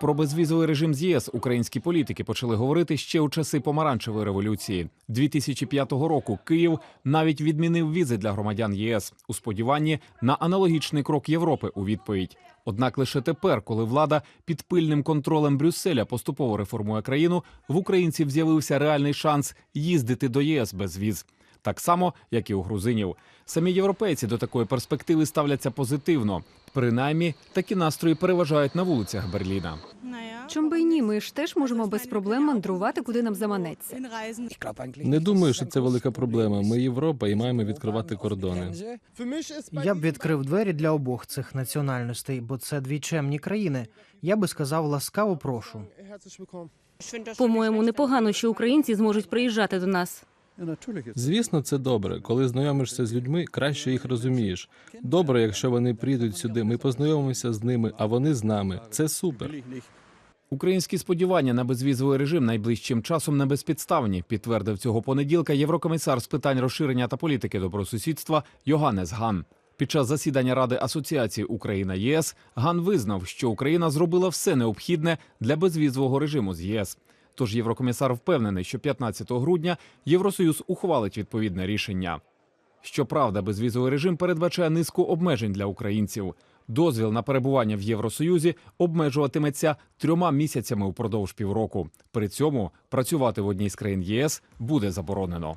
Про безвізовий режим з ЄС українські політики почали говорити ще у часи помаранчевої революції. 2005 року Київ навіть відмінив візи для громадян ЄС у сподіванні на аналогічний крок Європи у відповідь. Однак лише тепер, коли влада під пильним контролем Брюсселя поступово реформує країну, в українців з'явився реальний шанс їздити до єС без віз. Так само, як і у грузинів. Самі європейці до такої перспективи ставляться позитивно. Принаймні, такі настрої переважають на вулицях Берліна. Чом би й ні, ми ж теж можемо без проблем мандрувати, куди нам заманеться. Не думаю, що це велика проблема. Ми Європа і маємо відкривати кордони. Я б відкрив двері для обох цих національностей, бо це дві чемні країни. Я би сказав ласкаво прошу. По-моєму, непогано, що українці зможуть приїжджати до нас. Звісно, це добре. Коли знайомишся з людьми, краще їх розумієш. Добре, якщо вони прийдуть сюди. Ми познайомимося з ними, а вони з нами. Це супер. Українські сподівання на безвізовий режим найближчим часом не безпідставні, підтвердив цього понеділка єврокомісар з питань розширення та політики добросусідства Йоганнес Ган. Під час засідання Ради асоціації Україна ЄС Ган визнав, що Україна зробила все необхідне для безвізового режиму з ЄС. Тож єврокомісар впевнений, що 15 грудня Євросоюз ухвалить відповідне рішення. Щоправда, безвізовий режим передбачає низку обмежень для українців. Дозвіл на перебування в Євросоюзі обмежуватиметься трьома місяцями упродовж півроку. При цьому працювати в одній з країн ЄС буде заборонено.